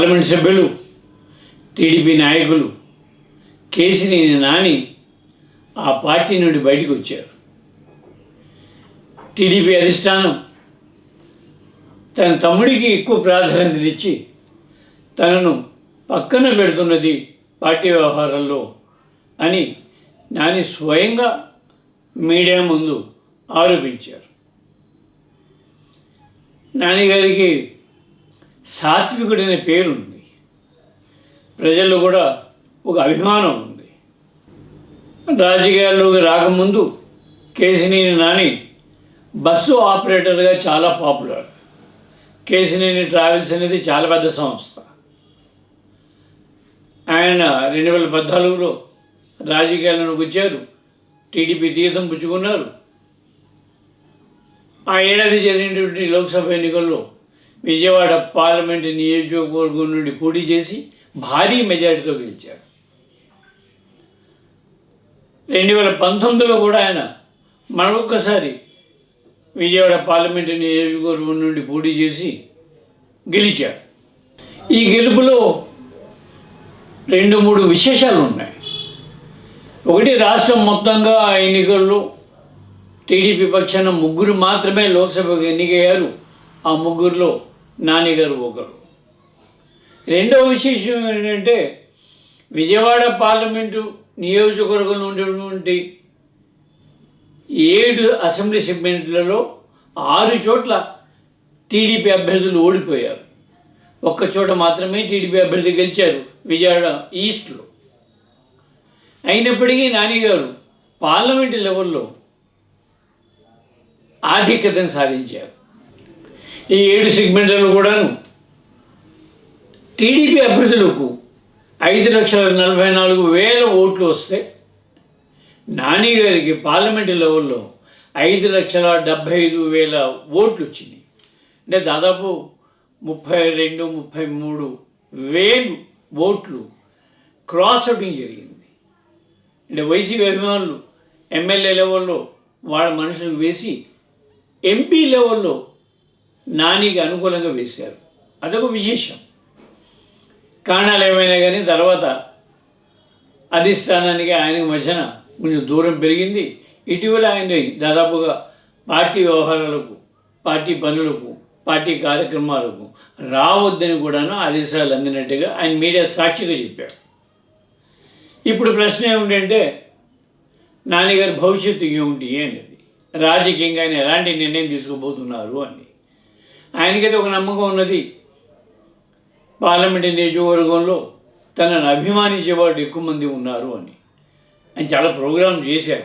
Parliament సభ్యులు TDP నాయకులు కేసినేని నాని ఆ పార్టీ నుండి బయటకు వచ్చారు. టీడీపీ అధిష్టానం తన తమ్ముడికి ఎక్కువ ప్రాధాన్యతనిచ్చి తనను పక్కన పెడుతున్నది పార్టీ వ్యవహారాల్లో అని నాని స్వయంగా మీడియా ముందు ఆరోపించారు. నాన్నగారికి సాత్వికుడనే పేరుంది. ప్రజల్లో కూడా ఒక అభిమానం ఉంది. రాజకీయాల్లోకి రాకముందు కేసినేని నాని బస్సు ఆపరేటర్గా చాలా పాపులర్. కేసినేని ట్రావెల్స్ అనేది చాలా పెద్ద సంస్థ. ఆయన రెండు వేల పద్నాలుగులో రాజకీయాల్లోకి వచ్చారు. టీడీపీ తీర్థం పుచ్చుకున్నారు. ఆ ఏడాది జరిగినటువంటి లోక్సభ ఎన్నికల్లో విజయవాడ పార్లమెంటు నియోజకవర్గం నుండి పోటీ చేసి భారీ మెజారిటీతో గెలిచారు రెండు వేల పంతొమ్మిదిలో కూడా ఆయన మరొక్కసారి విజయవాడ పార్లమెంటు నియోజకవర్గం నుండి పోటీ చేసి గెలిచారు ఈ గెలుపులో రెండు మూడు విశేషాలు ఉన్నాయి. ఒకటి రాష్ట్రం మొత్తంగా ఆ ఎన్నికల్లో టీడీపీ పక్షాన ముగ్గురు మాత్రమే లోక్సభకు ఎన్నికయ్యారు. ఆ ముగ్గురులో నానిగారు ఒకరు. రెండవ విశేషం ఏంటంటే విజయవాడ పార్లమెంటు నియోజకవర్గంలో ఉన్నటువంటి ఏడు అసెంబ్లీ సెగ్మెంట్లలో ఆరు చోట్ల టీడీపీ అభ్యర్థులు ఓడిపోయారు. ఒక్క చోట మాత్రమే టీడీపీ అభ్యర్థి గెలిచారు విజయవాడ ఈస్ట్లో. అయినప్పటికీ నానిగారు పార్లమెంటు లెవెల్లో ఆధిక్యతను సాధించారు. ఈ ఏడు సెగ్మెంట్లను కూడాను టీడీపీ అభ్యర్థులకు ఐదు లక్షల నలభై నాలుగు వేల ఓట్లు వస్తే నాని గారికి పార్లమెంటు లెవెల్లో ఐదు లక్షల డెబ్భై ఐదు వేల ఓట్లు వచ్చినాయి అంటే దాదాపు ముప్పై రెండు ముప్పై మూడు వేలు ఓట్లు క్రాస్ అవుటింగ్ జరిగింది. అంటే వైసీపీ అభిమానులు ఎమ్మెల్యే లెవెల్లో వాళ్ళ మనుషులకు వేసి ఎంపీ లెవెల్లో నానికి అనుకూలంగా వేశారు. అదొక విశేషం. కారణాలు ఏమైనా కానీ తర్వాత అధిష్టానానికి ఆయనకు మధ్యన కొంచెం దూరం పెరిగింది. ఇటీవల ఆయన దాదాపుగా పార్టీ వ్యవహారాలకు పార్టీ పనులకు పార్టీ కార్యక్రమాలకు రావద్దని కూడాను ఆదేశాలు అందినట్టుగా ఆయన మీడియా సాక్షిగా చెప్పారు ఇప్పుడు ప్రశ్న ఏమిటంటే నాన్నగారి భవిష్యత్తు ఏమిటి అనేది? రాజకీయంగా ఆయన ఎలాంటి నిర్ణయం తీసుకోబోతున్నారు అని. ఆయనకైతే ఒక నమ్మకం ఉన్నది. పార్లమెంట్ నియోజకవర్గంలో తనను అభిమానించేవాడు ఎక్కువ మంది ఉన్నారు అని. ఆయన చాలా ప్రోగ్రాం చేశారు.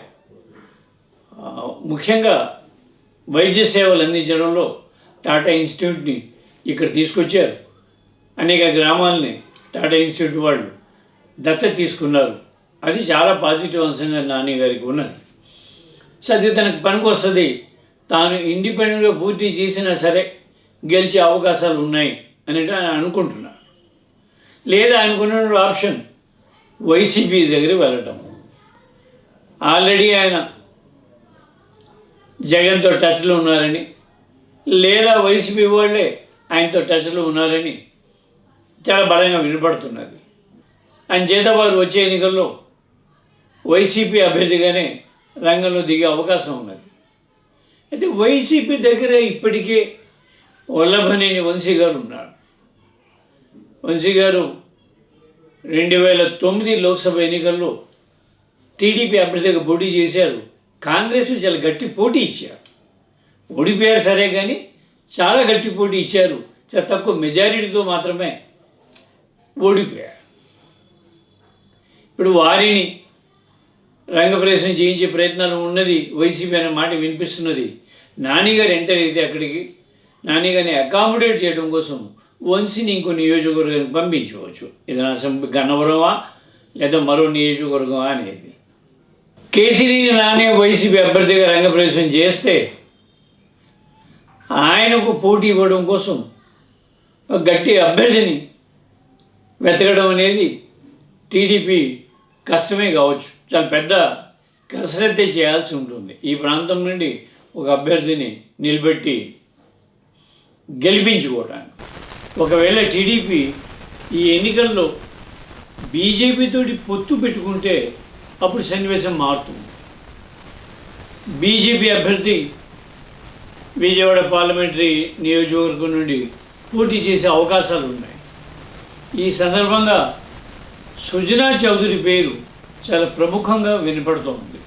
ముఖ్యంగా వైద్య సేవలు అందించడంలో టాటా ఇన్స్టిట్యూట్ని ఇక్కడ తీసుకొచ్చారు. అనేక గ్రామాలని టాటా ఇన్స్టిట్యూట్ వాళ్ళు దత్త తీసుకున్నారు. అది చాలా పాజిటివ్ అంశంగా నాని గారికి ఉన్నది. సో అది తనకు పనికి వస్తుంది. తాను ఇండిపెండెంట్గా పూర్తి చేసినా సరే గెలిచే అవకాశాలు ఉన్నాయి అని ఆయన అనుకుంటున్నాను లేదా అనుకున్న ఆప్షన్ వైసీపీ దగ్గర వెళ్ళటం. ఆల్రెడీ ఆయన జగన్తో టచ్లో ఉన్నారని లేదా వైసీపీ వాళ్ళే ఆయనతో టచ్లో ఉన్నారని చాలా బలంగా వినపడుతున్నది. ఆయన చేత వారు వచ్చే ఎన్నికల్లో వైసీపీ అభ్యర్థిగానే రంగంలో దిగే అవకాశం ఉన్నది. అయితే వైసీపీ దగ్గర ఇప్పటికే వల్లభనేని వంశీ గారు ఉన్నారు. వంశీ గారు రెండు వేల తొమ్మిది లోక్సభ ఎన్నికల్లో టీడీపీ అభ్యర్థిగా పోటీ చేశారు. కాంగ్రెస్ చాలా గట్టి పోటీ ఇచ్చారు. ఓడిపోయారు సరే కానీ చాలా గట్టి పోటీ ఇచ్చారు. చాలా తక్కువ మెజారిటీతో మాత్రమే ఓడిపోయారు. ఇప్పుడు వారిని రంగప్రవేశం చేయించే ప్రయత్నాలు ఉన్నది వైసీపీ అనే మాట వినిపిస్తున్నది. నానిగారు ఎంటర్ అయితే అక్కడికి నానిగారిని అకామిడేట్ చేయడం కోసం వంశీని ఇంకో నియోజకవర్గానికి పంపించవచ్చు. ఏదైనా అసెంబ్లీ గన్నవరమా లేదా మరో నియోజకవర్గమా అనేది. కేసీని నాని వైసీపీ అభ్యర్థిగా రంగప్రవేశం చేస్తే ఆయనకు పోటీ ఇవ్వడం కోసం గట్టి అభ్యర్థిని వెతకడం అనేది టీడీపీ కష్టమే కావచ్చు. చాలా పెద్ద కసరత్తే చేయాల్సి ఉంటుంది. ఈ ప్రాంతం నుండి ఒక అభ్యర్థిని నిలబెట్టి గెలిపించుకోవడానికి. ఒకవేళ టీడీపీ ఈ ఎన్నికల్లో బీజేపీతోటి పొత్తు పెట్టుకుంటే అప్పుడు సన్నివేశం మారుతుంది. బీజేపీ అభ్యర్థి విజయవాడ పార్లమెంటరీ నియోజకవర్గం నుండి పోటీ చేసే అవకాశాలు ఉన్నాయి. ఈ సందర్భంగా సుజనా చౌదరి పేరు చాలా ప్రముఖంగా వినపడుతోంది.